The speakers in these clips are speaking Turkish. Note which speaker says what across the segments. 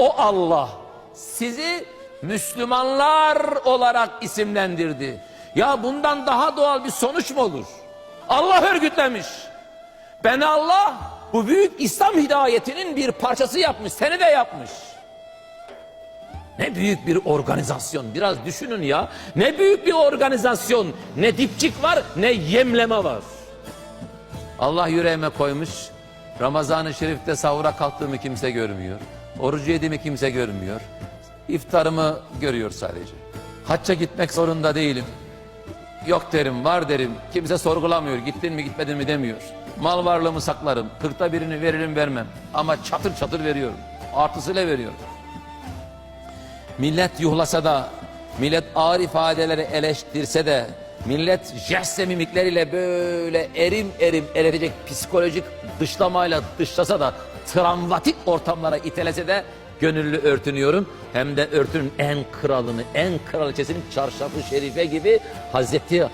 Speaker 1: O Allah sizi Müslümanlar olarak isimlendirdi. Ya bundan daha doğal bir sonuç mu olur? Allah örgütlemiş. Beni Allah bu büyük İslam hidayetinin bir parçası yapmış. Seni de yapmış. Ne büyük bir organizasyon. Biraz düşünün ya. Ne büyük bir organizasyon. Ne dipçik var ne yemleme var. Allah yüreğime koymuş. Ramazan-ı Şerif'te sahura kalktığımı kimse görmüyor. Orucu yediğimi kimse görmüyor. İftarımı görüyor sadece. Hacca gitmek zorunda değilim. Yok derim, var derim. Kimse sorgulamıyor. Gittin mi gitmedin mi demiyor. Mal varlığımı saklarım. Kırkta birini veririm vermem. Ama çatır çatır veriyorum. Artısıyla veriyorum. Millet yuhlasa da, millet ağır ifadeleri eleştirse de, millet jest ve mimikleriyle böyle erim erim eletecek psikolojik dışlamayla dışlasa da, travmatik ortamlara itelese de gönüllü örtünüyorum. Hem de örtünün en kralını, en kraliçesinin çarşafı şerife gibi Hazreti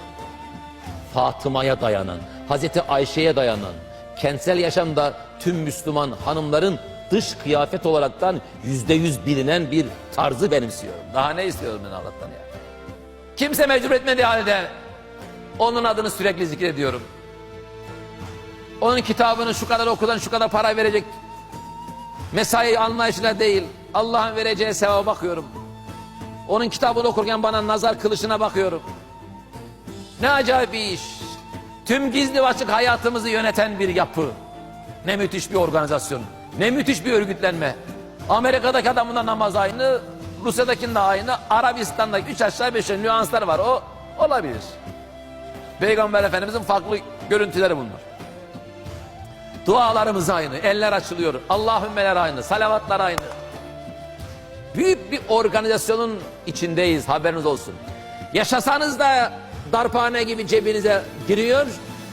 Speaker 1: Fatıma'ya dayanan, Hazreti Ayşe'ye dayanan, kentsel yaşamda tüm Müslüman hanımların dış kıyafet olaraktan yüzde yüz bilinen bir tarzı benimsiyorum. Daha ne istiyorum ben Allah'tan ya? Kimse mecbur etmediği halde onun adını sürekli zikrediyorum. Onun kitabını şu kadar okudan şu kadar para verecek mesai anlayışıyla değil Allah'ın vereceği sevaba bakıyorum. Onun kitabını okurken bana nazar kılıçına bakıyorum. Ne acayip bir iş. Tüm gizli açık hayatımızı yöneten bir yapı. Ne müthiş bir organizasyon. Ne müthiş bir örgütlenme. Amerika'daki adamın namaz aynı, Rusya'dakinin de aynı, Arabistan'daki üç aşağı beş nüanslar var. O olabilir. Peygamber Efendimizin farklı görüntüleri bunlar. Dualarımız aynı, eller açılıyor, Allahümmeler aynı, salavatlar aynı. Büyük bir organizasyonun içindeyiz haberiniz olsun. Yaşasanız da darphane gibi cebinize giriyor,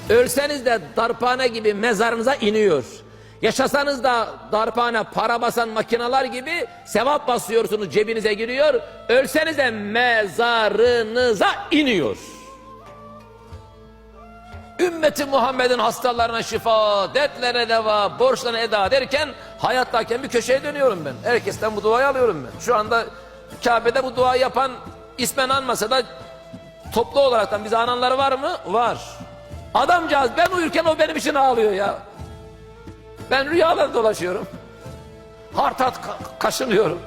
Speaker 1: ölseniz de darphane gibi mezarınıza iniyor. Yaşasanız da darphane para basan makineler gibi sevap basıyorsunuz cebinize giriyor, ölseniz de mezarınıza iniyor. Ümmeti Muhammed'in hastalarına şifa, dertlere deva, borçlarına eda derken hayattayken bir köşeye dönüyorum ben. Herkesten bu duayı alıyorum ben. Şu anda Kabe'de bu duayı yapan ismen anmasa da toplu olaraktan bize ananları var mı? Var. Adamcağız ben uyurken o benim için ağlıyor ya. Ben rüyalarda dolaşıyorum. Hartat ka- kaşınıyorum.